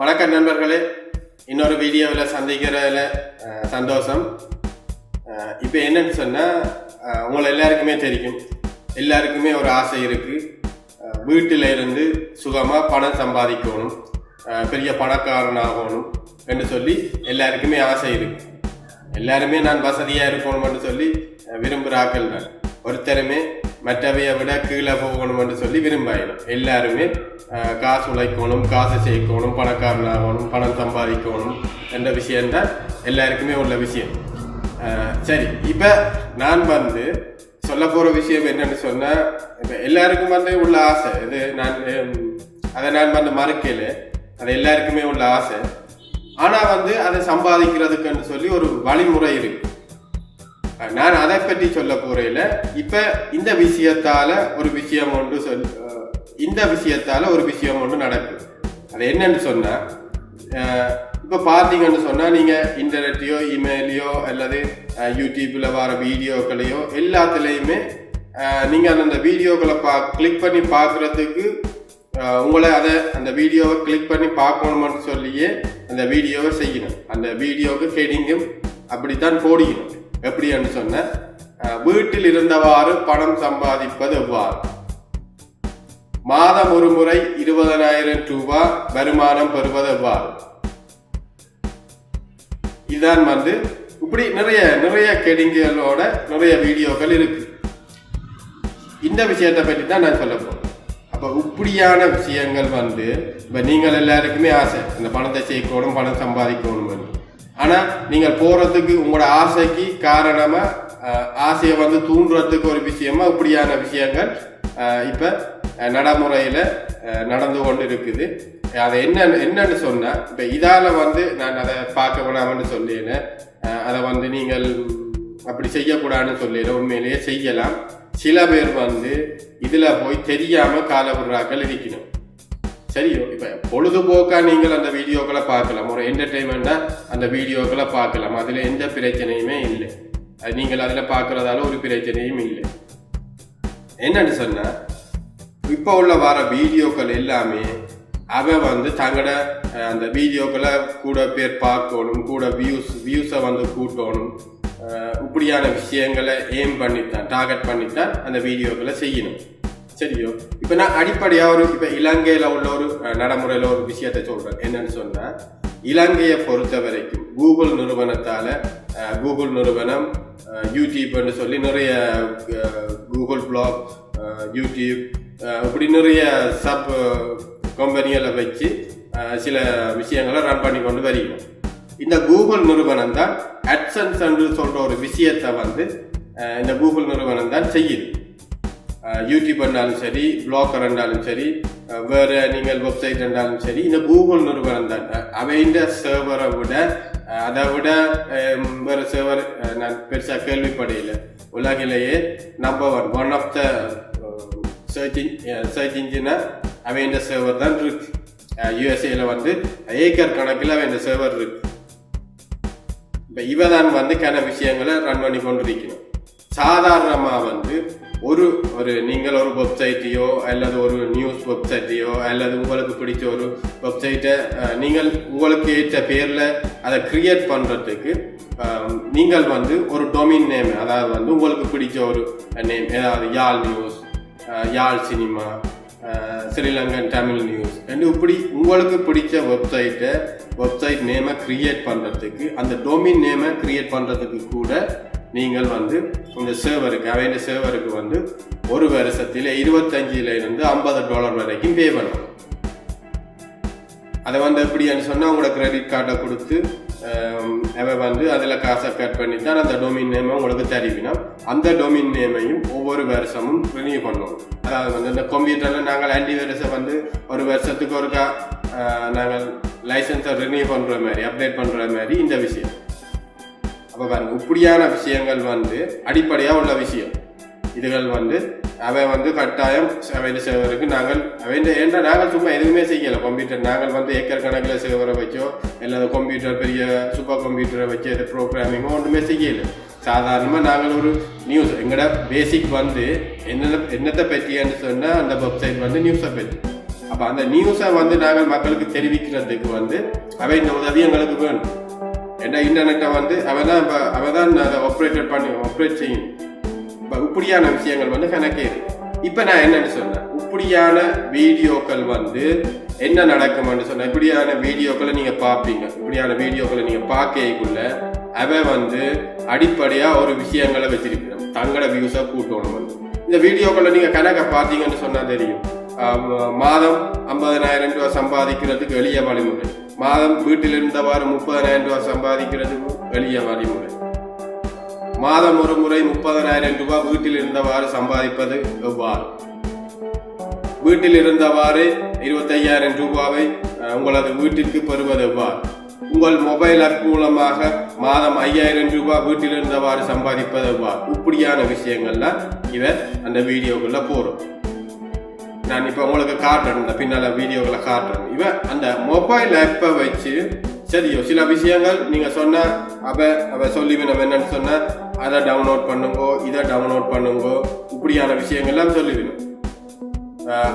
வணக்கம் நண்பர்களே. இன்னொரு வீடியோவில் சந்திக்கிறதுல சந்தோஷம். இப்போ என்னன்னு சொன்னால் உங்களை எல்லாருக்குமே தெரியும். எல்லாருக்குமே ஒரு ஆசை இருக்குது வீட்டில் இருந்து சுகமாக பணம் சம்பாதிக்கணும். பெரிய பணக்காரன் ஆகணும் என்று சொல்லி எல்லாருக்குமே ஆசை இருக்கு. எல்லாருமே நான் வசதியாக இருக்கணும்னு சொல்லி விரும்புகிறாக்கள் தான். ஒருத்தருமே மற்றவையை விட கீழே போகணும்னு சொல்லி விரும்பாயிடும் எல்லாருமே காசு உழைக்கணும் காசு சேர்க்கணும் பணக்காரனாகணும் பணம் சம்பாதிக்கணும் என்ற விஷயம்தான் எல்லாருக்குமே உள்ள விஷயம். சரி இப்போ நான் வந்து சொல்ல போகிற விஷயம் என்னன்னு சொன்னால் இப்போ எல்லாருக்கும் வந்து உள்ள ஆசை இது நான் அதை நான் வந்து மறுக்கல. அது எல்லாருக்குமே உள்ள ஆசை. ஆனால் வந்து அதை சம்பாதிக்கிறதுக்குன்னு சொல்லி ஒரு வழிமுறை இருக்கு. நான் அதை பற்றி சொல்ல போறையில இப்போ இந்த விஷயத்தால ஒரு விஷயம் ஒன்று சொல் இந்த விஷயத்தால ஒரு விஷயம் ஒன்று நடக்குது. அது என்னன்னு சொன்னா இப்போ பார்த்தீங்கன்னு சொன்னால் நீங்கள் இன்டர்நெட்டையோ இமெயிலையோ அல்லது யூடியூப்பில் வர வீடியோக்களையோ எல்லாத்துலேயுமே நீங்கள் அந்த வீடியோக்களை பா கிளிக் பண்ணி பார்க்குறதுக்கு உங்களை அதை அந்த வீடியோவை கிளிக் பண்ணி பார்க்கணும்னு சொல்லியே அந்த வீடியோவை செய்யணும். அந்த வீடியோவுக்கு ஹெடிங்கும் அப்படித்தான் எப்படின்னு சொன்ன வீட்டில் இருந்தவாறு பணம் சம்பாதிப்பது எவ்வாறு? மாதம் ஒரு முறை இருபதனாயிரம் ரூபாய் வருமானம் பெறுவது எவ்வாறு? இதுதான் வந்து இப்படி நிறைய நிறைய கெடிங்களோட நிறைய வீடியோக்கள் இருக்கு. இந்த விஷயத்தை பற்றி தான் நான் சொல்ல போறேன். அப்போ இப்படியான விஷயங்கள் வந்து இப்போ நீங்கள் எல்லாருக்குமே ஆசை இந்த பணத்தை சேர்க்கணும் பணம் சம்பாதிக்கணும் ஆனால் நீங்கள் போகிறதுக்கு உங்களோட ஆசைக்கு காரணமாக ஆசையை வந்து தூண்டுறதுக்கு ஒரு விஷயமா இப்படியான விஷயங்கள் இப்போ நடைமுறையில் நடந்து கொண்டு இருக்குது அதை என்ன என்னன்னு சொன்னால் இப்போ இதால் வந்து நான் அதை பார்க்க வேணாம்னு சொல்லினேன் அதை வந்து நீங்கள் அப்படி செய்யக்கூடாதுன்னு சொல்லிடு உண்மையிலேயே செய்யலாம். சில பேர் வந்து இதில் போய் தெரியாமல் காலவிடுறாக்கள் இருக்கணும். சரி இப்போ பொழுதுபோக்காக நீங்கள் அந்த வீடியோக்களை பார்க்கலாம். ஒரு என்டர்டெயின்மெண்ட்டாக அந்த வீடியோக்களை பார்க்கலாம். அதில் எந்த பிரச்சனையுமே இல்லை. அது நீங்கள் அதில் பார்க்குறதால ஒரு பிரச்சனையும் இல்லை. என்னன்னு சொன்னால் இப்போ உள்ள வர வீடியோக்கள் எல்லாமே அவன் வந்து தங்களோட அந்த வீடியோக்களை கூட பேர் பார்க்கணும் கூட வியூஸ் வியூஸை வந்து கூட்டணும். இப்படியான விஷயங்களை எய்ம் பண்ணித்தான் டார்கெட் பண்ணித்தான் அந்த வீடியோக்களை செய்யணும். சரியோ இப்போ நான் அடிப்படையாக ஒரு இப்போ இலங்கையில் உள்ள ஒரு நடைமுறையில் ஒரு விஷயத்தை சொல்கிறேன் என்னன்னு சொன்னால் இலங்கையை பொறுத்த வரைக்கும் கூகுள் நிறுவனத்தால் கூகுள் நிறுவனம் யூடியூப்னு சொல்லி நிறைய கூகுள் பிளாக் யூடியூப் இப்படி நிறைய சப் கம்பெனிகளை வச்சு சில விஷயங்களை ரன் பண்ணி கொண்டு வருகிறோம். இந்த கூகுள் நிறுவனம் தான் அட்சன்ஸ் என்று சொல்ற ஒரு விஷயத்தை வந்து இந்த கூகுள் நிறுவனம் தான் செய்யுது. யூடியூப் இருந்தாலும் சரி பிளாக்கர் இருந்தாலும் சரி வேறு நீங்கள் வெப்சைட் இருந்தாலும் சரி இந்த கூகுள் நிறுவனம் தான் அவைண்ட சர்வரை விட அதை விட வேறு சர்வர் நான் பெருசாக கேள்விப்படையில. உலகிலேயே number one one of the search search இன்ஜினை அவைண்ட சர்வர் தான் இருக்கு. யூஎஸ்ஏல வந்து ஏக்கர் கணக்கில் அவைந்த சர்வர் இருக்கு. இப்போ இவ தான் வந்து கன விஷயங்களை ரன் பண்ணி கொண்டிருக்கணும். சாதாரணமாக வந்து ஒரு ஒரு நீங்கள் ஒரு வெப்சைட்டையோ அல்லது ஒரு நியூஸ் வெப்சைட்டையோ அல்லது உங்களுக்கு பிடிச்ச ஒரு வெப்சைட்டை நீங்கள் உங்களுக்கு ஏற்ற பேரில் அதை கிரியேட் பண்ணுறதுக்கு நீங்கள் வந்து ஒரு டொமின் நேம் அதாவது வந்து உங்களுக்கு பிடிச்ச ஒரு நேம் ஏதாவது Yarl news Yarl cinema Sri Lankan Tamil news and இப்படி உங்களுக்கு பிடிச்ச வெப்சைட்டை வெப்சைட் நேமை கிரியேட் பண்ணுறதுக்கு அந்த டொமின் நேமை கிரியேட் பண்ணுறதுக்கு கூட நீங்கள் வந்து இந்த சேவருக்கு அவையின் சேவருக்கு வந்து ஒரு வருஷத்தில் இருபத்தஞ்சிலிருந்து ஐம்பது டாலர் வரைக்கும் பே பண்ணணும் அதை வந்து எப்படின்னு சொன்னால் உங்களோட கிரெடிட் கார்டை கொடுத்து ஆம், அவன் வந்து அதில் காசை கட் பண்ணி தான் அந்த டொமின் நேமை உங்களுக்கு தருவினோம் அந்த டொமின் நேமையும் ஒவ்வொரு வருஷமும் ரினியூ பண்ணுவோம் அதாவது வந்து இந்த கம்ப்யூட்டரில் நாங்கள் ஆன்டி வைரஸை வந்து ஒரு வருஷத்துக்கு ஒருக்கா நாங்கள் லைசன்ஸை ரினியூ பண்ணுற மாதிரி அப்டேட் பண்ணுற மாதிரி இந்த விஷயம். அப்போ பாருங்க இப்படியான விஷயங்கள் வந்து அடிப்படையாக உள்ள விஷயம். இதுகள் வந்து அவன் வந்து கட்டாயம் அவன் சேவருக்கு நாங்கள் அவன் ஏன்டா நாங்கள் சும்மா எதுவுமே செய்யலை. கம்ப்யூட்டர் நாங்கள் வந்து ஏக்கர் கணக்கில் சேவரை வச்சோ இல்லை கம்ப்யூட்டர் பெரிய சூப்பர் கம்ப்யூட்டரை வச்சு எது ப்ரோக்ராமிங்கோ ஒன்றுமே செய்யலை. சாதாரணமாக நாங்கள் ஒரு நியூஸ் எங்களோட பேசிக் வந்து என்னென்ன என்னத்தை பற்றியன்னு சொன்னால் அந்த வெப்சைட் வந்து நியூஸை பற்றி. அப்போ அந்த நியூஸை வந்து நாங்கள் மக்களுக்கு தெரிவிக்கிறதுக்கு வந்து அவை இந்த உதவி எங்களுக்கு வேணும். ஏன்னா இன்டர்நெட்டை வந்து அவன் தான் இப்போ அவன் தான் அதை ஆப்ரேட்டட் பண்ணி ஆப்ரேட் செய்யும். இப்போ இப்படியான விஷயங்கள் வந்து கணக்கே இப்போ நான் என்னன்னு சொன்னேன். இப்படியான வீடியோக்கள் வந்து என்ன நடக்கும்னு சொன்னேன். இப்படியான வீடியோக்களை நீங்கள் பார்ப்பீங்க. இப்படியான வீடியோக்களை நீங்கள் பார்க்கக்குள்ள அவன் வந்து அடிப்படையாக ஒரு விஷயங்களை வச்சிருக்கணும் தங்களோட வியூஸை கூட்டணும் வந்து. இந்த வீடியோக்களை நீங்கள் கணக்கை பார்த்தீங்கன்னு சொன்னால் தெரியும். மாதம் ஐம்பதனாயிரம் ரூபாய் சம்பாதிக்கிறதுக்கு எளிய வழிமுறை. மாதம் வீட்டில் இருந்தவாறு முப்பதனாயிரம் ரூபாய் சம்பாதிக்கிறதுக்கு எளிய வழிமுறை. மாதம் ஒரு முறை முப்பதனாயிரம் ரூபாய் வீட்டில் இருந்தவாறு சம்பாதிப்பது எவ்வாறு? வீட்டில் இருந்தவாறு இருபத்தையாயிரம் ரூபாவை உங்களது வீட்டிற்கு பெறுவது எவ்வாறு? உங்கள் மொபைல் ஆப் மூலமாக மாதம் ஐயாயிரம் ரூபாய் வீட்டில் இருந்தவாறு சம்பாதிப்பது எவ்வாறு? இப்படியான விஷயங்கள்லாம் இவர் அந்த வீடியோக்குள்ள போறோம் நான் இப்போ உங்களுக்கு காட்டுறேன் இந்த பின்னால் வீடியோக்களை காட்டுறேன் இவன் அந்த மொபைல் ஆப்பை வச்சு சரியோ சில விஷயங்கள் நீங்கள் சொன்ன அவ அவ சொல்லி நம்ம என்னன்னு சொன்ன அதை டவுன்லோட் பண்ணுங்கோ இதை டவுன்லோட் பண்ணுங்கோ இப்படியான விஷயங்கள்லாம் சொல்லிவிடும்.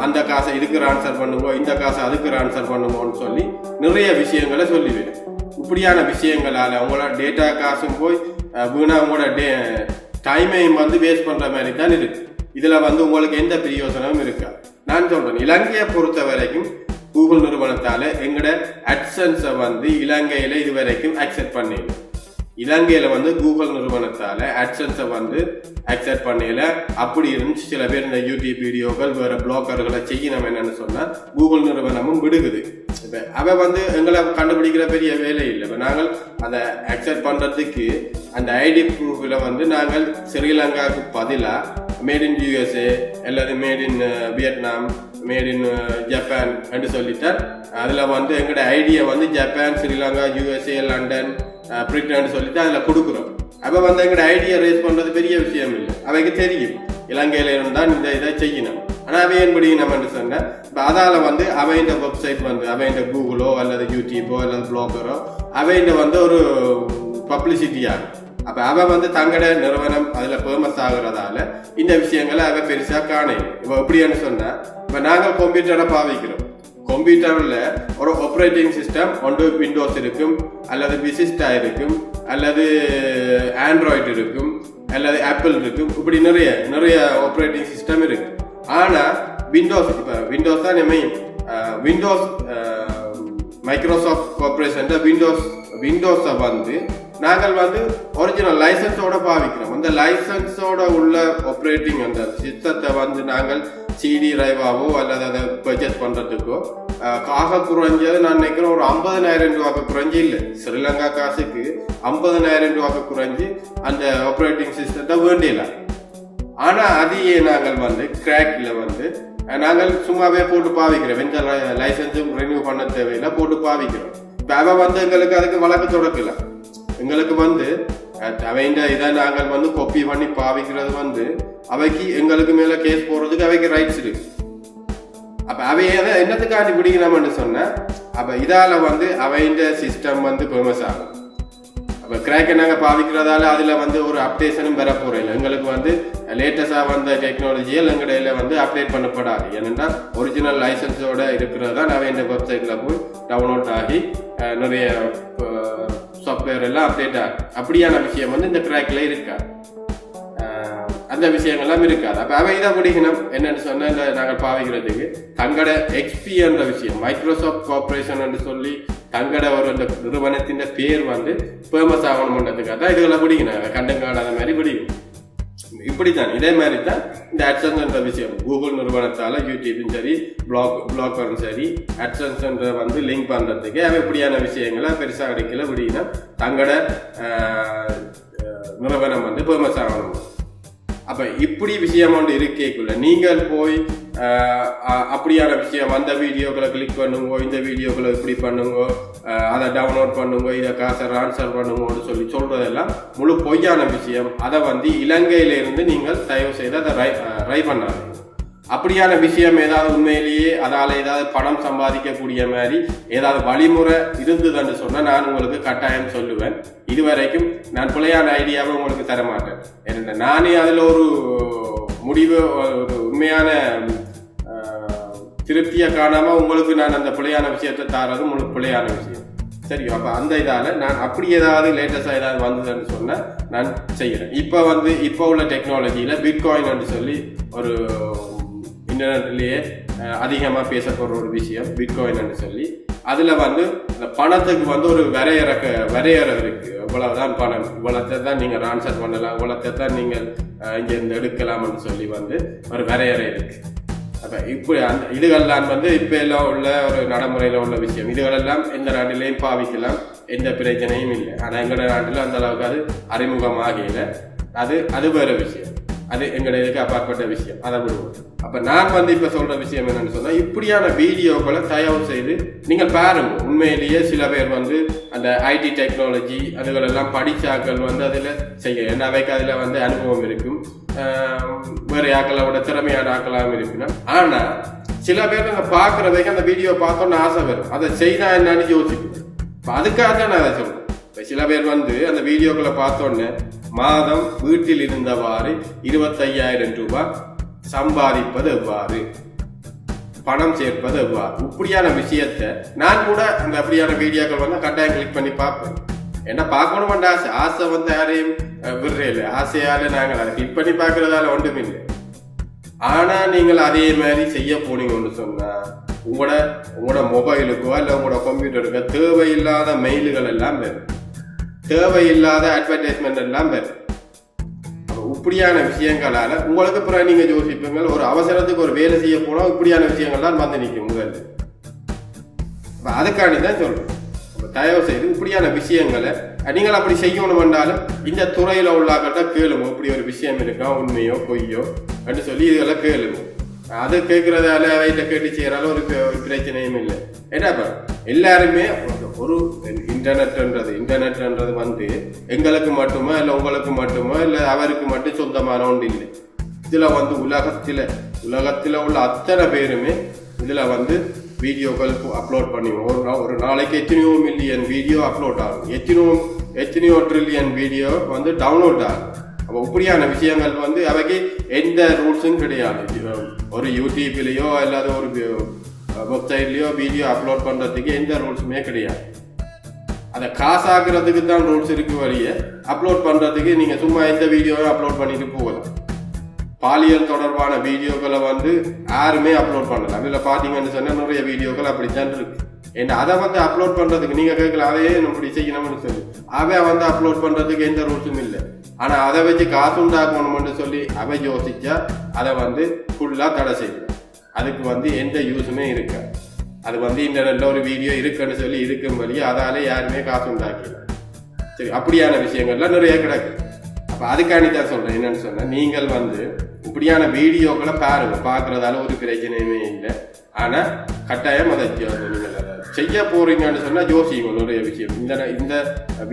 அந்த காசை இதுக்கு ஆன்சர் பண்ணுங்கோ இந்த காசை அதுக்கு ஆன்சர் பண்ணுங்கோன்னு சொல்லி நிறைய விஷயங்களை சொல்லிவிடும். இப்படியான விஷயங்களால் அவங்களோட டேட்டா காசும் போய் வீணா அவங்களோட டே டைமையும் வந்து வேஸ்ட் பண்ணுற மாதிரி தான் இருக்குது இதில் வந்து உங்களுக்கு எந்த பிரயோசனமும் இருக்கா நான் சொல்றேன். இலங்கையை பொறுத்த வரைக்கும் கூகுள் நிறுவனத்தால எங்கட அட்சன்ஸை வந்து இலங்கையில இது வரைக்கும் அக்செப்ட் பண்ணிடலாம் இலங்கையில வந்து கூகுள் நிறுவனத்தால அட்சன்ஸை வந்து அக்செப்ட் பண்ணல. அப்படி இருந்துச்சு. சில பேர் இந்த யூடியூப் வீடியோக்கள் வேற பிளாக்கர்களை செய்யணும் என்னன்னு சொன்னா கூகுள் நிறுவனமும் விடுகுது. இப்போ அவ வந்து எங்களை கண்டுபிடிக்கிற பெரிய வேலை இல்லை. இப்போ நாங்கள் அதை அக்செப்ட் பண்றதுக்கு அந்த ஐடி ப்ரூஃபில் வந்து நாங்கள் ஸ்ரீலங்காவுக்கு பதிலாக மேட் இன் யூஎஸ்ஏ அல்லது made in Vietnam made in Japan என்று சொல்லிட்டார். அதில் வந்து எங்களோட ஐடியை வந்து Japan Sri Lanka USA London Britain சொல்லிட்டு அதில் கொடுக்குறோம். அப்போ வந்து எங்களோட ஐடியா ரேஸ் பண்ணுறது பெரிய விஷயம் இல்லை. அவைக்கு தெரியும். இலங்கையில் இருந்தால் இந்த இதை செய்யணும். ஆனால் அவை என்படி நம்ம சொன்னேன் இப்போ அதால் வந்து அவைண்ட வெப்சைட் வந்து அவைண்ட கூகுளோ அல்லது யூடியூபோ அல்லது ப்ளாகரோ அவைண்ட வந்து ஒரு பப்ளிசிட்டியாக அப்ப அவ வந்து தங்கட நிறுவனம் அதுல ஃபேமஸ் ஆகுறதால இந்த விஷயங்களை அவ பெருசா காணும் இப்ப எப்படின்னு சொன்னா இப்ப நாங்கள் கம்ப்யூட்டரை பாவிக்கிறோம். கம்ப்யூட்டர்ல ஒரு ஆப்ரேட்டிங் சிஸ்டம் ஒன்று விண்டோஸ் இருக்கும் அல்லது விசிஸ்டா இருக்கும் அல்லது ஆண்ட்ராய்டு இருக்கும் அல்லது ஆப்பிள் இருக்கும். இப்படி நிறைய நிறைய ஆப்ரேட்டிங் சிஸ்டம் இருக்கு. ஆனா விண்டோஸ் இப்போ விண்டோஸ் தான் main Windows Microsoft corporation Windows விண்டோஸை வந்து நாங்கள் வந்து ஒரிஜினல் லைசன்ஸோட பாவிக்கிறோம். அந்த லைசன்ஸோட உள்ள ஆப்ரேட்டிங் அந்த சிஸ்டத்தை வந்து நாங்கள் சிடி டிரைவாவோ அல்லது அதை பர்ச்சேஸ் பண்ணுறதுக்கோ காக குறைஞ்சது நான் நினைக்கிறேன் ஒரு ஐம்பதனாயிரம் ரூபாய்க்கு குறைஞ்சி இல்லை. ஸ்ரீலங்கா காசுக்கு ஐம்பதனாயிரம் ரூபாய்க்கு குறைஞ்சி அந்த ஆப்ரேட்டிங் சிஸ்டத்தை வேண்டியில ஆனால் அதையே நாங்கள் வந்து கிராக்கில் வந்து நாங்கள் சும்மாவே போட்டு பாவிக்கிறோம். எந்த லைசன்ஸும் ரெனியூ பண்ண தேவையில்லை போட்டு பாவிக்கிறோம். இப்போ அவன் வந்து எங்களுக்கு அதுக்கு வழக்கு தொடக்கலை. எங்களுக்கு வந்து அவைண்ட இதை நாங்கள் வந்து கொப்பி பண்ணி பாவிக்கிறது வந்து அவைக்கு எங்களுக்கு மேல கேஸ் போடுறதுக்கு அவைக்கு ரைட்ஸ் இருக்கு. அப்ப அவை எதை என்னத்துக்காண்டி பிடிக்கணும்னு சொன்ன அப்ப இதால வந்து அவைண்ட சிஸ்டம் வந்து ஃபேமஸ் ஆகும். அப்ப கிராக்கை நாங்க பாவிக்கிறதால அதுல வந்து ஒரு அப்டேஷனும் வர போறதில்ல எங்களுக்கு வந்து லேட்டஸ்டா வந்த டெக்னாலஜியில் எங்கடையில வந்து அப்டேட் பண்ணப்படாது. ஏன்னா ஒரிஜினல் லைசன்ஸோட இருக்கிறது தான் நான் இந்த வெப்சைட்ல போய் டவுன்லோட் ஆகி நிறைய சாஃப்ட்வேர் எல்லாம் அப்டேட் ஆகும் அப்படியான விஷயம் வந்து இந்த ட்ராக்ல இருக்காது அந்த விஷயங்கள்லாம் இருக்காது அப்ப அவை இதை பிடிக்கணும் என்னன்னு சொன்ன நாங்கள் பாவிக்கிறதுக்கு. தங்கட எக்ஸ்பிஎன்ற விஷயம் மைக்ரோசாஃப்ட் கார்பரேஷன் என்று சொல்லி தங்கட ஒரு அந்த நிறுவனத்தின் பேர் வந்து ஃபேமஸ் ஆகணும்ன்றதுக்காக தான் இதுகளை பிடிக்கணும் கண்டங்காடாத மாதிரி பிடிக்கும் இப்படித்தான் இதே மாதிரி தான் இந்த AdSense என்ற விஷயம். கூகுள் நிறுவனத்தால் யூடியூப்பும் சரி பிளாக் பிளாக்கரும் சரி AdSense என்ற வந்து லிங்க் பண்ணுறதுக்கு அவன் இப்படியான விஷயங்களை பெருசாக கிடைக்கல அப்படின்னா தங்களோட நிறுவனம் வந்து ஃபேமஸ் ஆகணும் அப்போ இப்படி விஷயம் ஒன்று இருக்கேக்குள்ள நீங்கள் போய் அப்படியான விஷயம் அந்த வீடியோக்களை கிளிக் பண்ணுங்கோ இந்த வீடியோக்களை இப்படி பண்ணுங்கோ அதை டவுன்லோட் பண்ணுங்க இதை காசை ட்ரான்ஸ்ஃபர் பண்ணுங்கன்னு சொல்லி சொல்கிறதெல்லாம் முழு பொய்யான விஷயம். அதை வந்து இலங்கையிலேருந்து நீங்கள் தயவு செய்து அதை ரை ரை பண்ணாதீங்க. அப்படியான விஷயம் ஏதாவது உண்மையிலேயே அதால் ஏதாவது பணம் சம்பாதிக்கக்கூடிய மாதிரி ஏதாவது வழிமுறை இருந்ததுன்னு சொன்னால் நான் உங்களுக்கு கட்டாயம் சொல்லுவேன். இதுவரைக்கும் நான் பிள்ளையான ஐடியாவை உங்களுக்கு தர மாட்டேன் ஏன்னா நானே அதில் ஒரு முடிவு ஒரு உண்மையான திருப்தியை காணாமல் உங்களுக்கு நான் அந்த பிள்ளையான விஷயத்தை தாரது உங்களுக்கு பிள்ளையான விஷயம். சரி அப்போ அந்த இதால் நான் அப்படி ஏதாவது லேட்டஸ்ட்டாக ஏதாவது வந்ததுன்னு சொன்னால் நான் செய்கிறேன். இப்போ வந்து இப்போ உள்ள டெக்னாலஜியில் பிட்காயின் சொல்லி ஒரு இன்டர்நெட்லேயே அதிகமாக பேசப்படுற ஒரு விஷயம் பிட்காயின்னு சொல்லி. அதில் வந்து இந்த பணத்துக்கு வந்து ஒரு வரையறக்க வரையறை இருக்குது இவ்வளவுதான் பணம். இவ்வளோத்தை தான் நீங்கள் ட்ரான்ஸ்ஃபர் பண்ணலாம். இவ்வளோத்தை தான் நீங்கள் இங்கேருந்து எடுக்கலாம்னு சொல்லி வந்து ஒரு வரையறை இருக்குது அப்போ இப்படி அந்த இதுகள்லாம் வந்து இப்போ எல்லாம் உள்ள ஒரு நடைமுறையில் உள்ள விஷயம். இதுகளெல்லாம் எந்த நாட்டிலையும் பாவிக்கலாம். எந்த பிரச்சனையும் இல்லை. ஆனால் எங்களோட நாட்டில் அந்த அளவுக்கு அது அறிமுகமாகல அது அது வேற விஷயம். அது எங்களுக்கு அப்பாற்பட்ட விஷயம். அதை விடுவோம். அப்ப நான் வந்து இப்ப சொல்ற விஷயம் என்னன்னு சொன்னா இப்படியான வீடியோக்களை தயவு செய்து நீங்கள் பாருங்க. உண்மையிலேயே சில பேர் வந்து அந்த ஐடி டெக்னாலஜி அதுகளெல்லாம் படிச்சாக்கள் வந்து அதுல செய்ய ஏன்னா அவைக்கு அதுல வந்து அனுபவம் இருக்கும். வேறு வேற ஆக்களை விட திறமையான ஆக்களாகவும் இருக்குன்னா ஆனா சில பேர் நாங்கள் பாக்குறதுக்கு அந்த வீடியோ பார்த்தோன்னு ஆசை வரும். அதை செய்தா என்னன்னு யோசிக்கணும். இப்போ அதுக்காக தான் நான் அதை சொல்றேன். இப்போ சில பேர் வந்து அந்த வீடியோக்களை பார்த்தோன்னே மாதம் வீட்டில் இருந்தவாறு இருபத்தையாயிரம் ரூபாய் சம்பாதிப்பது எவ்வாறு? பணம் சேர்ப்பது எவ்வாறு? இப்படியான விஷயத்தை நான் கூட அந்த அப்படியான வீடியோக்கள் வந்து கட்டாயம் கிளிக் பண்ணி பார்ப்பேன். என்ன பார்க்கணும் ஆசை? ஆசை வந்து யாரையும் விடுறேன் ஆசையால நாங்கள் அதை கிளிக் பண்ணி பார்க்கறதால ஒன்றுமில்லை. ஆனா நீங்கள் அதே மாதிரி செய்ய போனீங்கன்னு சொன்னா உங்களோட உங்களோட மொபைலுக்கோ இல்லை உங்களோட கம்ப்யூட்டருக்கோ தேவையில்லாத மெயில்கள் எல்லாம் வரும். தேவையில்லாத அட்வர்டைஸ்மெண்ட் எல்லாம் வரும். இப்படியான விஷயங்களால உங்களுக்கு பிறகு நீங்க யோசிப்பீங்க ஒரு அவசரத்துக்கு ஒரு வேலை செய்ய போனால் இப்படியான விஷயங்கள்லாம் வந்து நிற்கும் உங்களுக்கு இப்போ அதுக்காண்டி தான் சொல்லணும் தயவு செய்து இப்படியான விஷயங்களை நீங்கள் அப்படி செய்யணும் என்றாலும் இந்த துறையில் உள்ளாக்கிட்ட கேளுங்க இப்படி ஒரு விஷயம் இருக்கா உண்மையோ பொய்யோ அப்படின்னு சொல்லி இதெல்லாம் கேளுங்க. அது கேட்கறதால வயிற்ற கேட்டு செய்யறால ஒரு பிரச்சனையும் இல்லை. ஏன்னா எல்லாருமே ஒரு இன்டர்நெட்ன்றது இன்டர்நெட்ன்றது வந்து எங்களுக்கு மட்டுமா இல்லை உங்களுக்கு மட்டுமா இல்லை அவருக்கு மட்டும் சொந்தமான ஒன்று இல்லை. இதில் வந்து உலகத்தில் உலகத்தில் உள்ள அத்தனை பேருமே இதில் வந்து வீடியோக்கள் அப்லோட் பண்ணுவோம் ஒரு ஒரு நாளைக்கு எத்தனையோ மில்லியன் வீடியோ அப்லோட் ஆகும். எத்தனையோ எத்தனையோ ட்ரில்லியன் வீடியோ வந்து டவுன்லோட் ஆகும். அப்போ இப்படியான விஷயங்கள் வந்து அவைக்கு எந்த ரூல்ஸும் கிடையாது. ஒரு யூடியூப்லேயோ இல்லாத ஒரு வெப்சைட்லேயோ வீடியோ அப்லோட் பண்ணுறதுக்கு எந்த ரூல்ஸுமே கிடையாது. அதை காசாக்குறதுக்கு தான் ரூல்ஸ் இருக்கு வழிய அப்லோட் பண்றதுக்கு நீங்க சும்மா எந்த வீடியோவும் அப்லோட் பண்ணிட்டு போகலாம் பாலியல் தொடர்பான வீடியோக்களை வந்து யாருமே அப்லோட் பண்ணலாம் இதுல பாத்தீங்கன்னு சொன்னா நிறைய வீடியோக்கள் அப்படித்தான் இருக்கு. என்ன அதை வந்து அப்லோட் பண்ணுறதுக்கு நீங்கள் கேட்கல அதையே இப்படி செய்யணும்னு சொல்லி. அவன் வந்து அப்லோட் பண்ணுறதுக்கு எந்த ரூல்ஸும் இல்லை. ஆனால் அதை வச்சு காசு உண்டாக்கணும்னு சொல்லி அவன் யோசிச்சா அதை வந்து ஃபுல்லாக தடை செய்யும். அதுக்கு வந்து எந்த யூஸுமே இருக்காது. அது வந்து இன்டர்நெட்டில் ஒரு வீடியோ இருக்குன்னு சொல்லி இருக்கும்படி அதால யாருமே காசு உண்டாக்கல. சரி அப்படியான விஷயங்கள்லாம் நிறைய கிடக்கு. அப்போ அதுக்காண்டி தான் சொல்கிறேன் என்னென்னு சொன்னால் நீங்கள் வந்து இப்படியான வீடியோக்களை பாருங்கள் பார்க்குறதால ஒரு பிரச்சனையுமே இல்லை. ஆனால் கட்டாயம் அதை நீங்கள் அதை செய்ய போறீங்கன்னு சொன்னா யோசிங்க நிறைய விஷயம். இந்த இந்த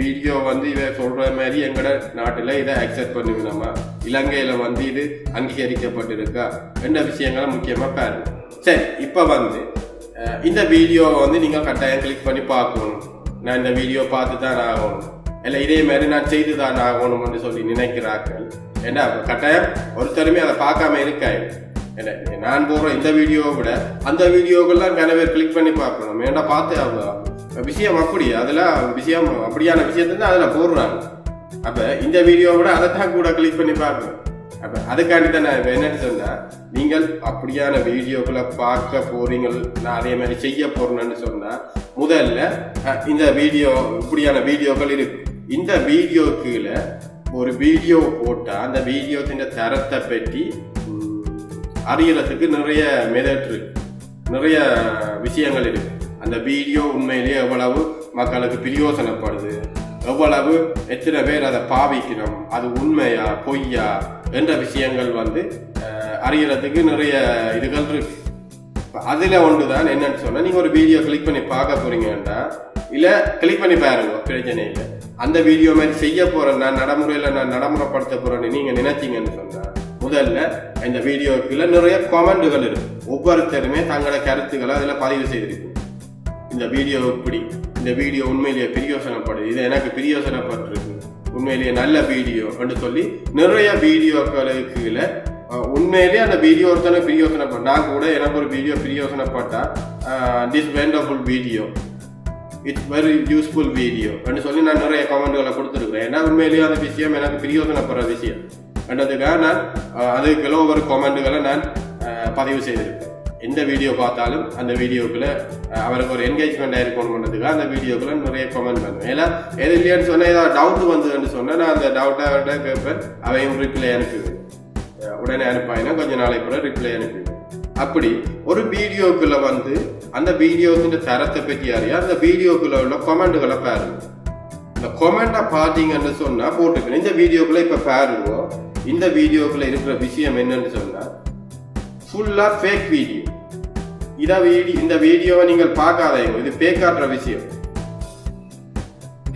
வீடியோ வந்து இதை சொல்ற மாதிரி எங்கட நாட்டுல இதை அக்செப்ட் பண்ணுவினோமா இலங்கையில வந்து இது அங்கீகரிக்கப்பட்டிருக்கா? என்ற விஷயங்களை முக்கியமா பாருங்க. சரி இப்ப வந்து இந்த வீடியோவை வந்து நீங்க கட்டாயம் கிளிக் பண்ணி பார்க்கணும். நான் இந்த வீடியோ பார்த்து தான் ஆகணும். இல்லை இதே மாதிரி நான் செய்து தான் ஆகணும்னு சொல்லி நினைக்கிறார்கள். ஏன்னா கட்டாயம் ஒருத்தருமே அதை பார்க்காம இருக்காது. நான் போடுற இந்த வீடியோவை விட அந்த வீடியோக்கெல்லாம் நிறைய பேர் கிளிக் பண்ணி பார்க்கணும். ஏன்னா பார்த்து அவங்க விஷயம் அப்படி அதுல விஷயம் அப்படியான விஷயத்தை தான் அதில் போடுறாங்க. அப்போ இந்த வீடியோவை விட அதை தான் கூட கிளிக் பண்ணி பார்க்கணும். அப்போ அதுக்காண்டி தான் நான் என்னன்னு சொன்னால் நீங்கள் அப்படியான வீடியோக்களை பார்க்க போகிறீங்கள் நான் அதே மாதிரி செய்ய போறேன்னு சொன்னால் முதல்ல இந்த வீடியோ இப்படியான வீடியோக்கள் இருக்கு இந்த வீடியோக்குள்ள ஒரு வீடியோ போட்டால் அந்த வீடியோத்தின் தரத்தை பற்றி அறியறதுக்கு நிறைய மெதட் இருக்கு நிறைய விஷயங்கள் இருக்கு. அந்த வீடியோ உண்மையிலேயே எவ்வளவு மக்களுக்கு பிரயோசனப்படுது எவ்வளவு எத்தனை பேர் அதை பாவிக்கிறோம் அது உண்மையா பொய்யா என்ற விஷயங்கள் வந்து அறியறதுக்கு நிறைய இதுகள் இருக்கு. அதில் ஒன்று தான் என்னன்னு சொன்னால் நீங்கள் ஒரு வீடியோ கிளிக் பண்ணி பார்க்க போறீங்கன்னா இல்லை கிளிக் பண்ணி பாருங்க பிரச்சனை இல்லை அந்த வீடியோ மாதிரி செய்ய போகிறேன் நான் நடைமுறையில் நான் நடைமுறைப்படுத்த போகிறேன்னு நீங்கள் நினைச்சிங்கன்னு சொன்னால் முதல்ல இந்த வீடியோக்குள்ள நிறைய கமெண்டுகள் இருக்கும் ஒவ்வொருத்தருமே தங்களோட கருத்துக்களை அதில் பதிவு செய்திருக்கும். இந்த வீடியோ இப்படி இந்த வீடியோ உண்மையிலேயே பிரியோசனப்படுது இது எனக்கு பிரியோசனப்பட்டிருக்கு. உண்மையிலேயே நல்ல வீடியோ அப்படின்னு சொல்லி நிறைய வீடியோக்களுக்கு உண்மையிலேயே அந்த வீடியோ ஒருத்தனை பிரியோசனைப்பட்ட நான் கூட எனக்கு ஒரு video பிரியோசனப்பட்டா this wonderful video it's very useful video அப்படின்னு சொல்லி நான் நிறைய கமெண்ட்களை கொடுத்துருக்குறேன். ஏன்னா உண்மையிலேயே அந்த விஷயம் எனக்கு பிரியோசனப்படுற விஷயம். என்றதுக்காக நான் அதுக்குள்ள ஒவ்வொரு கமெண்ட்டுகளை நான் பதிவு செய்திருக்கேன் எந்த வீடியோ பார்த்தாலும் அந்த வீடியோக்குள்ள அவருக்கு ஒரு என்கேஜ்மெண்ட் ஆயிருக்கணுன்றதுக்காக அந்த வீடியோக்குள்ள நிறைய கமெண்ட் பண்ணுவேன் ஏன்னா எது இல்லையான்னு சொன்னால் ஏதாவது டவுட் வந்ததுன்னு சொன்னால் நான் அந்த டவுட்டை அவர்கிட்ட கேட்பேன். அவையும் ரிப்ளை அனுப்பிடுவேன் உடனே அனுப்பாயினா கொஞ்சம் நாளைக்கு கூட ரிப்ளை அனுப்பிடுவேன். அப்படி ஒரு வீடியோக்குள்ள வந்து அந்த வீடியோஸின் தரத்தை பற்றி அறிய அந்த வீடியோக்குள்ள உள்ள கமெண்ட்டுகளை பாருங்க. இந்த கொமெண்ட்டை பார்த்தீங்கன்னு சொன்னா போட்டுக்கணும். இந்த வீடியோக்குள்ள இப்ப பாருங்க. இந்த வீடியோக்குள்ள இருக்கிற விஷயம் என்னன்னு சொன்னா ஃபுல்லா ஃபேக் வீடியோ இதை வீடியோ இந்த வீடியோவை நீங்கள் பார்க்காதீங்க. இது பேக்காட்டுற விஷயம்.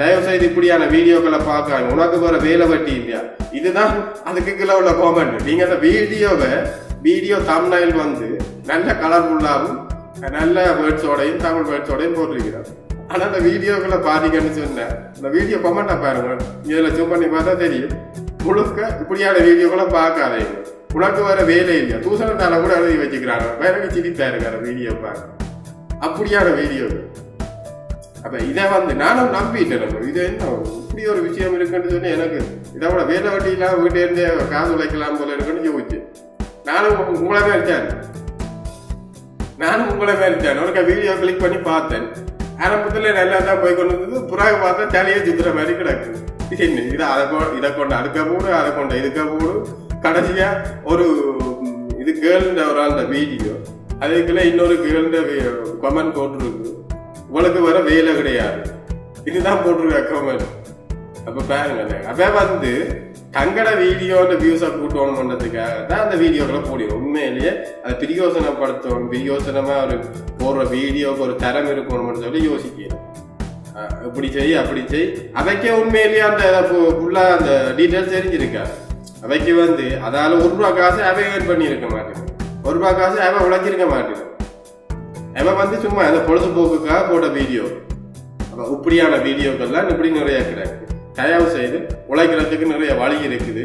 தயவு செய்து இப்படியான வீடியோக்களை பார்க்காங்க உனக்கு வர வேலை வட்டி இல்லையா? இதுதான் அதுக்கு கீழே உள்ள காமெண்ட் நீங்க அந்த வீடியோவை வீடியோ தமிழ்நாயில் வந்து நல்ல கலர்ஃபுல்லாகவும் நல்ல வேர்ட்ஸோடையும் தமிழ் வேர்ட்ஸோடையும் போட்டிருக்கிறார். ஆனால் அந்த வீடியோக்களை பாதிக்கன்னு சொன்னேன் இந்த வீடியோ கமெண்ட்டை பாருங்க. இதில் ஜூம் பண்ணி பார்த்தா தெரியும். முழுக்க இப்படியான வீடியோக்களை பார்க்காதே. உனக்கு வர வேலை இல்லையா? தூசணத்தால கூட எழுதி வச்சுக்கிறாங்க. வேற சிரித்தா இருக்காரு வீடியோ பார்க்க அப்படியான வீடியோ. அப்ப இதை வந்து நானும் நம்பிட்டேன் நம்ம. இது என்ன இப்படி ஒரு விஷயம் இருக்குன்னு சொல்லி எனக்கு இதை விட வேலை வட்டிலாம் வீட்டே இருந்தே காசு உழைக்கலாம் போல இருக்குன்னு யோசிச்சு நானும் உங்களை மாதிரி நானும் உங்களை மாதிரி உனக்கு வீடியோ கிளிக் பண்ணி பார்த்தேன். ஆரம்பத்தில் நல்லா தான் போய் கொண்டு வந்தது. புறாக பார்த்தா தலையே சுத்துற மாதிரி கிடக்குது இது என்ன இதை அதை கொ இதை கொண்டு அதுக்க போடு அதை கொண்டு இதுக்க போடு. கடைசியா ஒரு இது கேர்ள்ன்ற ஒரு அந்த வீடியோ அதுக்குள்ள இன்னொரு கேர்ள்ன்ற கமெண்ட் போட்டிருக்கு. உங்களுக்கு வர வேலை கிடையாது. இதுதான் போட்டிருக்க கமெண்ட் அப்ப பாருங்க அப்ப வந்து தங்கட வீடியோட வியூஸை கூட்டணும் பண்ணதுக்காக தான் அந்த வீடியோக்களை போடிடும் உண்மையிலேயே அதை பிரியோசனப்படுத்தணும் பிரியோசனமா ஒரு போடுற வீடியோக்கு ஒரு தரம் இருக்கணும்னு சொல்லி யோசிக்கிறேன். இப்படி செய் அப்படி செய். அவைக்கே உண்மையிலேயே அந்த ஃபுல்லாக அந்த டீட்டெயில்ஸ் தெரிஞ்சிருக்கா அவைக்கு வந்து அதால ஒரு ரூபா காசு அவை ஏர்ன் பண்ணியிருக்க மாட்டேன். ஒரு ரூபா காசு அவன் உழைச்சிருக்க மாட்டேன். அவன் வந்து சும்மா அந்த பொழுதுபோக்குக்காக போட்ட வீடியோ அப்போ இப்படியான வீடியோக்கள்லாம் இப்படி நிறைய கிடக்கு. தயவு செய்து உழைக்கிறதுக்கு நிறைய வழி இருக்குது.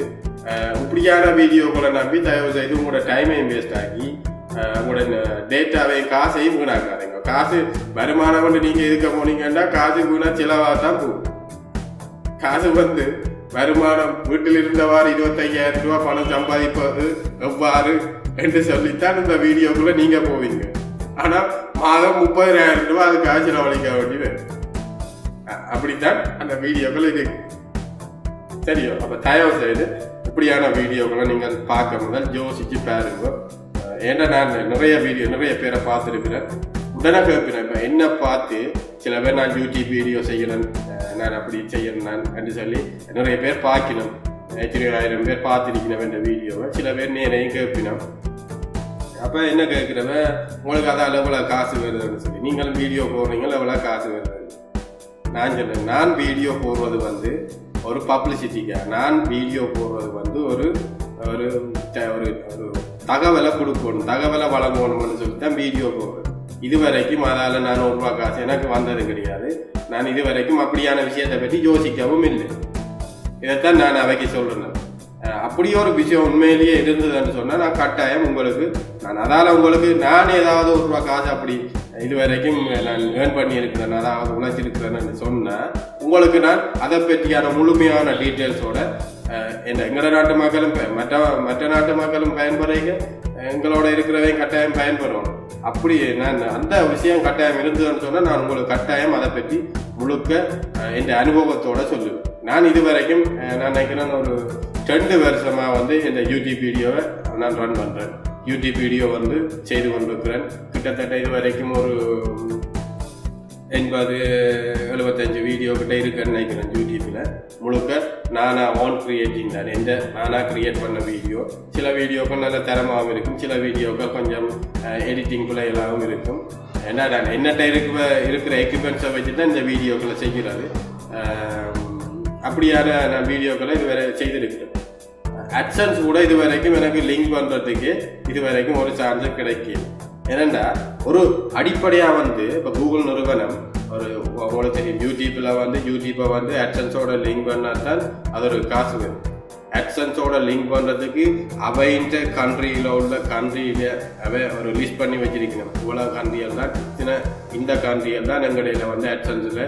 இப்படியான வீடியோக்களை நம்பி தயவு செய்து உங்களோட டைமையும் வேஸ்ட் ஆகி உங்களோட டேட்டாவையும் காசையும் வீணாக்காதீங்க. காசு வருமானம் வந்து நீங்க இருக்க போனீங்கன்னா காசு வீணா செலவாக தான் போகும். காசு வந்து வருமானம் வீட்டில் இருந்தவாறு இருபத்தையாயிரம் ரூபாய் பணம் சம்பாதிப்பது எவ்வாறு என்று சொல்லித்தான் இந்த வீடியோக்குள்ள நீங்க போவீங்க. ஆனா மாதம் முப்பதாயிரம் ரூபாய் அதுக்காக செலவழிக்க வேண்டியது அப்படித்தான் அந்த வீடியோக்கள் இருக்கு. சரியோ? அப்ப தயவு செய்து இப்படியான வீடியோக்களை நீங்கள் பார்க்க முதல் யோசிச்சு பாருங்க. ஏன்னா நான் நிறைய வீடியோ நிறைய பேரை பார்த்துருக்கிறேன். உடனே கேட்கிறேன் இப்போ என்ன பார்த்து சில பேர் நான் யூடியூப் வீடியோ செய்யணும் நான் அப்படி செய்யணும் நான் என்று சொல்லி நிறைய பேர் பார்க்கணும். ஆயிரம் பேர் பார்த்துருக்கணும் என்ற வீடியோவை சில பேர் நேரையும் கேட்பினோம். அப்போ என்ன கேட்குறவன் உங்களுக்கு அதான் எவ்வளோ காசு வருதுன்னு சொல்லி. நீங்களும் வீடியோ போடுறீங்களா? எவ்வளோ காசு வருது நான் சொல்றேன் நான் வீடியோ போடுறது வந்து ஒரு பப்ளிசிட்டிக்காக நான் வீடியோ போடுறது வந்து ஒரு ஒரு ஒரு தகவலை கொடுக்கணும் தகவலை வழங்கணும்னு சொல்லி தான் வீடியோ போவேன் இது வரைக்கும் அதால் நான் ரூபா காசு எனக்கு வந்தது கிடையாது. நான் இது வரைக்கும் அப்படியான விஷயத்தை பற்றி யோசிக்கவும் இல்லை. இதைத்தான் நான் அவைக்கு சொல்கிறேன் அப்படி ஒரு விஷயம் உண்மையிலேயே இருந்ததுன்னு சொன்னால் நான் கட்டாயம் உங்களுக்கு நான் அதால உங்களுக்கு நான் ஏதாவது ஒரு ரூபா காசு அப்படி இது வரைக்கும் நான் ஏர்ன் பண்ணியிருக்கிறேன் அதாவது உழைச்சிருக்கிறேன்னு சொன்னேன் உங்களுக்கு நான் அதை பற்றியான முழுமையான டீட்டெயில்ஸோட எங்களோட நாட்டு மக்களும் மற்ற மற்ற நாட்டு மக்களும் பயன்படுறீங்க எங்களோட இருக்கிறவங்க கட்டாயம் பயன்பெறணும் அப்படி நான் அந்த விஷயம் கட்டாயம் இருந்ததுன்னு சொன்னால் நான் உங்களுக்கு கட்டாயம் அதை பற்றி முழுக்க என் அனுபவத்தோட சொல்லுவேன் நான் இது வரைக்கும் நான் நினைக்கிறேன் ஒரு ரெண்டு வருஷமாக வந்து இந்த யூடியூப் வீடியோவை நான் ரன் பண்ணுறேன் யூடியூப் வீடியோ வந்து செய்து கொண்டிருக்கிறேன் கிட்டத்தட்ட இது வரைக்கும் ஒரு எண்பது எழுபத்தஞ்சு வீடியோ கிட்ட இருக்குன்னு நினைக்கிறேன் யூடியூப்பில் முழுக்க நானா ஓன் கிரியேட்டிங் தான் எந்த நானா கிரியேட் பண்ண வீடியோ சில வீடியோக்கள் நல்ல தரமாகவும் இருக்கும். சில வீடியோக்கள் கொஞ்சம் எடிட்டிங் எல்லாம் இருக்கும். என்ன நான் என்னட்ட இருக்க இருக்கிற எக்யூப்மெண்ட்ஸை வச்சு தான் இந்த வீடியோக்களை செய்கிறது அப்படியான நான் வீடியோக்களை இதுவரை செய்திருக்கிறேன். அட்சன்ஸ் கூட இது வரைக்கும் எனக்கு லிங்க் பண்ணுறதுக்கு இது வரைக்கும் ஒரு சான்ஸ் கிடைக்கும் ஏனண்டா ஒரு அடிப்படையாக வந்து இப்போ கூகுள் நிறுவனம் ஒரு உங்களுக்கு தெரியும் யூடியூப்பில் வந்து யூடியூப்பை வந்து அட்சன்ஸோட லிங்க் பண்ணாதான் அது ஒரு காசு வரும். அட்சன்ஸோட லிங்க் பண்ணுறதுக்கு அவைன்ற கண்ட்ரியில் உள்ள கண்ட்ரியில அவை ஒரு லிஸ்ட் பண்ணி வச்சிருக்கணும். இவ்வளோ கண்ட்ரியல் தான் சின்ன இந்த கண்ட்ரியல் தான் எங்கடையில் வந்து அட்சன்ஸில்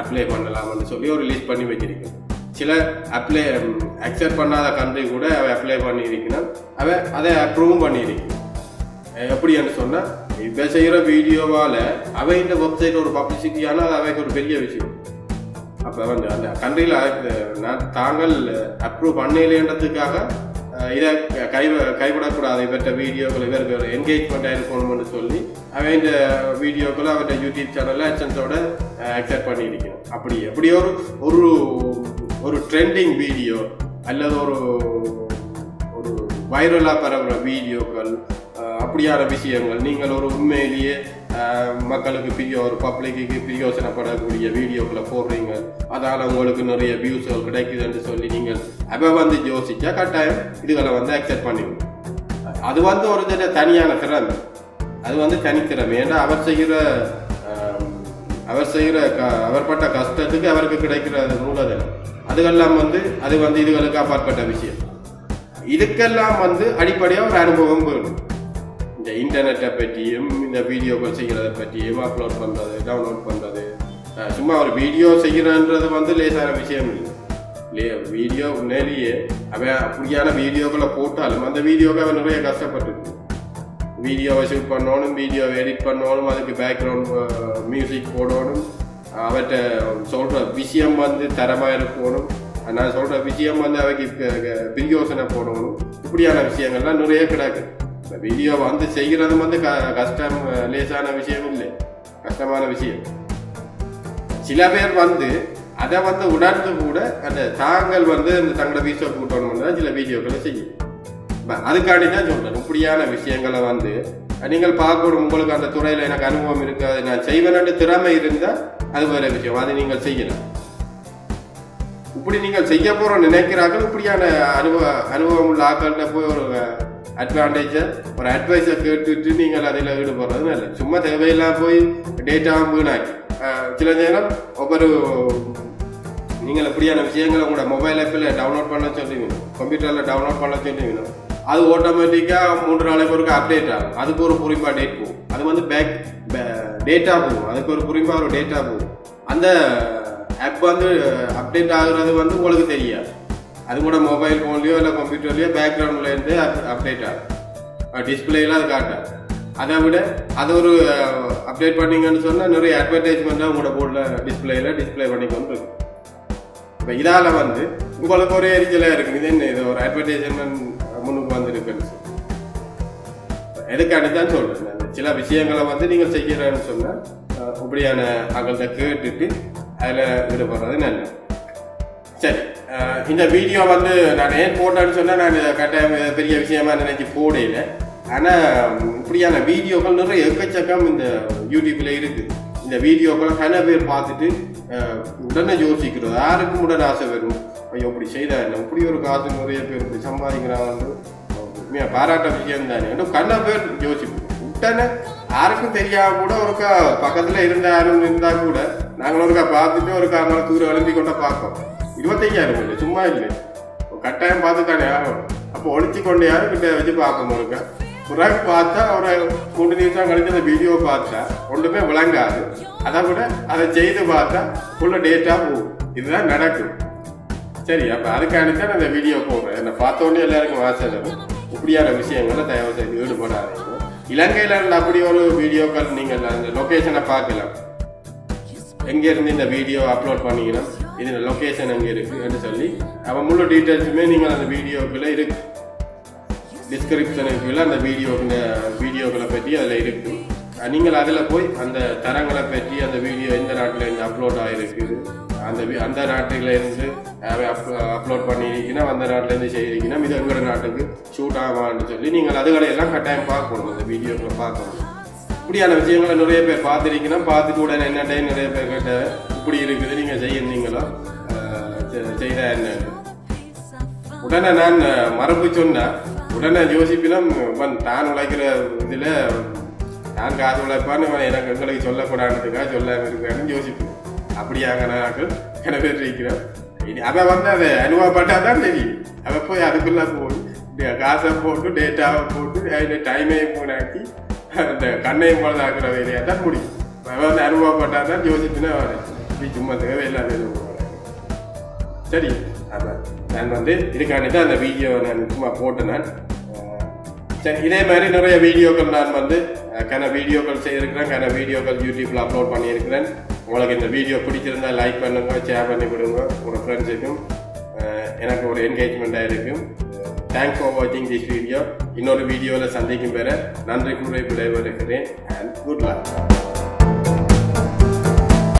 அப்ளை பண்ணலாம்னு சொல்லி ஒரு லிஸ்ட் பண்ணி வச்சிருக்கணும். சில அப்ளை அக்செப்ட் பண்ணாத கண்ட்ரி கூட அவை அப்ளை பண்ணியிருக்கணும். அவை அதை அப்ரூவும் பண்ணியிருக்கணும். எப்படின்னு சொன்னால் இப்போ செய்கிற வீடியோவால் அவை இந்த வெப்சைட் ஒரு பப்ளிசிட்டியான அது அவைக்கு ஒரு பெரிய விஷயம். அப்போ வந்து அந்த கண்ட்ரியில் நான் தாங்கள் அப்ரூவ் பண்ணலைன்றதுக்காக இதை கை கைவிடக்கூடாது. இவற்ற வீடியோக்கள் இவருக்கு என்கேஜ்மெண்ட் இருக்கணும்னு சொல்லி அவன் இந்த வீடியோக்களை அவற்ற யூடியூப் சேனலில் அச்சன்ஸோட அக்செப்ட் பண்ணியிருக்கணும் அப்படி எப்படி ஒரு ஒரு ஒரு ட்ரெண்டிங் வீடியோ அல்லது ஒரு ஒரு வைரலாக பரவுகிற வீடியோக்கள் அப்படியான விஷயங்கள் நீங்கள் ஒரு உண்மையிலேயே மக்களுக்கு பிரிய ஒரு பப்ளிக்கு பிரியோசனப்படக்கூடிய வீடியோக்களை போடுறீங்க. அதால் உங்களுக்கு நிறைய வியூஸ்கள் கிடைக்குதுன்னு சொல்லி நீங்கள் அப்போ வந்து யோசிச்சா கட்டாயம் இதுகளை வந்து அக்செப்ட் பண்ணிக்கணும். அது வந்து ஒரு தடவை தனியான திறமை அது வந்து தனித்திறமை ஏன்னா அவர் செய்கிற அவர் செய்கிற க அவர் பட்ட கஷ்டத்துக்கு அவருக்கு கிடைக்கிற மூலதனம். அதுக்கெல்லாம் வந்து அது வந்து இதுகளுக்கு அப்பாற்பட்ட விஷயம். இதுக்கெல்லாம் வந்து அடிப்படையாக ஒரு அனுபவம் வேணும். இன்டர்நெட்டை பற்றியும் இந்த வீடியோக்கள் செய்கிறத பற்றியும் அப்லோட் பண்ணுறது டவுன்லோட் பண்ணுறது சும்மா ஒரு வீடியோ செய்கிறன்றது வந்து லேசான விஷயம் இல்லை. லே வீடியோ உண்மையிலேயே அவன் அப்படியான வீடியோக்களை போட்டாலும் அந்த வீடியோக்கு அவன் நிறைய கஷ்டப்பட்டுருக்கு. வீடியோவை ஷூட் பண்ணணும் வீடியோவை எடிட் பண்ணணும் அதுக்கு பேக்ரவுண்ட் மியூசிக் போடணும். அவர்கிட்ட சொல்கிற விஷயம் வந்து தரமாக இருக்கணும். நான் சொல்கிற விஷயம் வந்து அவைக்கு பிரியோசனை போடணும். இப்படியான விஷயங்கள்லாம் நிறைய கிடக்கு. வீடியோ வந்து செய்கிறது வந்து க கஷ்டம் லேசான விஷயம் இல்லை. கஷ்டமான விஷயம். சில பேர் வந்து அதை வந்து உணர்ந்து கூட அந்த தாங்கள் வந்து அந்த தங்களோட வீடியோ கூட்டணும்னு தான் சில வீடியோக்களை செய்யும். அதுக்காண்டி தான் சொல்கிறேன் இப்படியான விஷயங்களை வந்து நீங்கள் பார்க்கணும். உங்களுக்கு அந்த துறையில் எனக்கு அனுபவம் இருக்குது அதை நான் செய்வேன்னு திறமை இருந்தால் அது வேறு விஷயம். அதை நீங்கள் செய்யலாம். இப்படி நீங்கள் செய்ய போற நினைக்கிறார்கள். இப்படியான அனுபவ அனுபவம் உள்ள ஆக்கள்கிட்ட போய் ஒரு அட்வான்டேஜை ஒரு அட்வைஸை கேட்டுட்டு நீங்கள் அதில் ஈடுபடுறது நல்ல சும்மா தேவையில்லாம போய் டேட்டாவும் வீணாக்கி. சில நேரம் ஒவ்வொரு நீங்கள் இப்படியான விஷயங்களை உங்களோட மொபைல் ஆப்பில் டவுன்லோட் பண்ண சொல்லுவீங்க கம்ப்யூட்டரில் டவுன்லோட் பண்ண சொல்லுவீங்க அது ஆட்டோமேட்டிக்காக மூன்று நாளைக்கு ஒருக்க அப்டேட் ஆகும். அதுக்கு ஒரு குறிப்பாக டேட் போகும். அது வந்து பேக் டேட்டா போகும். அதுக்கு ஒரு குறிப்பாக ஒரு டேட்டா போகும். அந்த ஆப் வந்து அப்டேட் ஆகுறது வந்து உங்களுக்கு தெரியாது. அது கூட மொபைல் ஃபோன்லேயோ இல்லை கம்ப்யூட்டர்லேயோ பேக்ரவுண்ட்ல இருந்து அப்டேட் ஆகும் டிஸ்பிளேல அது காட்டும் அதை விட அதை ஒரு அப்டேட் பண்ணீங்கன்னு சொன்னால் நிறைய அட்வர்டைஸ்மெண்ட்டாக உங்களோட போர்டில் டிஸ்பிளேயில் டிஸ்பிளே பண்ணி கொண்டு இருக்கும் இப்போ இதால் வந்து உங்களுக்கு ஒரே எரிச்சலாக இருக்குது இது என்ன? இது ஒரு அட்வர்டைஸ்மெண்ட் முன்னுக்கு வந்துருக்குன்னு சொல்லி எதுக்காண்டி தான் சில விஷயங்களை வந்து நீங்கள் செய்கிறேன்னு சொன்னால் இப்படியான அவங்கள்ட்ட கேட்டுட்டு அதில் ஈடுபடுறது நல்லது. சரி. இந்த வீடியோ வந்து நான் ஏன் போட்டேன்னு சொன்னால் நான் கட்டாயம் பெரிய விஷயமா நினைச்சு போடையில ஆனால் இப்படியான வீடியோக்கள் நிறைய எக்கச்சக்கம் இந்த யூடியூப்பில் இருக்குது இந்த வீடியோக்களை கன பேர் பார்த்துட்டு உடனே யோசிக்கிறது. யாருக்கும் உடனே ஆசை வரும். ஐயோ இப்படி செய்தா என்ன? இப்படி ஒரு காசு நிறைய பேர் இப்படி சம்பாதிக்கிறாங்க. உண்மையாக பாராட்ட விஷயம் தானே. இன்னும் கண்ண பேர் யோசிப்போம். உடனே யாருக்கும் தெரியாம கூட ஒருக்கா பக்கத்தில் இருந்த யாரும் இருந்தால் கூட நாங்கள் ஒருக்கா பார்த்துட்டு ஒரு காரணம் தூரம் எழுந்தி கொண்டு பார்ப்போம். இருபத்தையாயிரம் இல்லை சும்மா இல்லை கட்டாயம் பார்த்து தானே ஆகும் அப்போ ஒழிச்சு கொண்டு யாரும் கிட்ட வச்சு பார்க்க ஒருக்கா பிறகு பார்த்தா ஒரு மூணு நிமிஷம் கழிச்சு அந்த வீடியோ பார்த்தா ஒன்றுமே விளங்காது அதை விட அதை செய்து பார்த்தா ஃபுல்லாக டேட்டா போகும் இதுதான் நடக்கும் சரி அப்போ அதுக்காண்டி தான் அந்த வீடியோ போடுறேன் என்னை பார்த்தோன்னே எல்லாருக்கும் ஆசை இப்படியான விஷயங்களை தயவு செய்து ஈடுபடாதீங்க இலங்கையில் இருந்த அப்படி ஒரு வீடியோக்கள் நீங்கள் அந்த லொக்கேஷனை பார்க்கலாம் எங்கேருந்து இந்த வீடியோ அப்லோட் பண்ணிக்கணும் இதில் லொக்கேஷன் அங்கே இருக்குன்னு சொல்லி அவன் முழு டீட்டெயில்ஸுமே நீங்கள் அந்த வீடியோக்குள்ளே இருக்கு டிஸ்கிரிப்ஷனுக்குள்ள அந்த வீடியோ வீடியோக்களை பற்றி அதில் இருக்கு. நீங்கள் அதில் போய் அந்த தரங்களை பற்றி அந்த வீடியோ எந்த நாட்டில் இருந்து அப்லோட் ஆகிருக்குது அந்த அந்த நாட்டிலேருந்து அப்லோட் பண்ணியிருக்கீங்கன்னா அந்த நாட்டில இருந்து இது எங்களோட நாட்டுக்கு ஷூட் ஆகான்னு சொல்லி நீங்கள் அதுகளை எல்லாம் கட்டாயம் பார்க்கணும் அந்த வீடியோக்களை பார்க்கணும். இப்படியான விஷயங்களை நிறைய பேர் பார்த்துருக்கீங்கன்னா பார்த்துட்டு உடனே என்ன டைம் நிறைய பேர் கேட்ட இப்படி இருக்குது நீங்கள்? செய்யிருந்தீங்களா செய்த என்ன? என்னன்னு உடனே நான் மரபு சொன்னேன். உடனே யோசிப்பினம் இவன் தான் உழைக்கிற இதில் நான் காசு உழைப்பான்னு இவன் எனக்கு எங்களுக்கு சொல்லக்கூடாதுக்காக சொல்லாம இருக்கான்னு யோசிப்பேன் அப்படியாக நாங்கள் கிணறு இருக்கிறோம் இது அவன் வந்து அதை அனுபவப்பட்டா தான் தெரியும். அவன் போய் அதுக்குள்ள போய் காசை போட்டு டேட்டாவை போட்டு அதில் டைமே போனாக்கி அந்த கண்ணையும் பழுதாக்குற வேலையாக தான் முடியும் அவன் வந்து அனுபவப்பட்டா தான் யோசிச்சுன்னா இப்படி சும்மா தேவையில்லாத எதுவும் சரி அதான் நான் வந்து இதுக்காண்டி தான் அந்த வீடியோ நான் சும்மா போட்டேன் நான். சரி இதே மாதிரி நிறைய வீடியோக்கள் நான் வந்து கன வீடியோக்கள் செய்திருக்கிறேன் கன வீடியோக்கள் யூடியூப்பில் அப்லோட் பண்ணியிருக்கிறேன். உங்களுக்கு இந்த வீடியோ பிடிச்சிருந்தா லைக் பண்ணுங்க ஷேர் பண்ணி கொடுங்க. உங்கள் ஃப்ரெண்ட்ஸுக்கும் எனக்கு ஒரு என்கேஜ்மெண்ட்டாக இருக்கும். தேங்க்ஸ் ஃபார் வாட்சிங் திஸ் வீடியோ இன்னொரு வீடியோவில் சந்திக்கும் பெற நன்றி கூறி விடைபெறுகிறேன் அண்ட் குட் லக்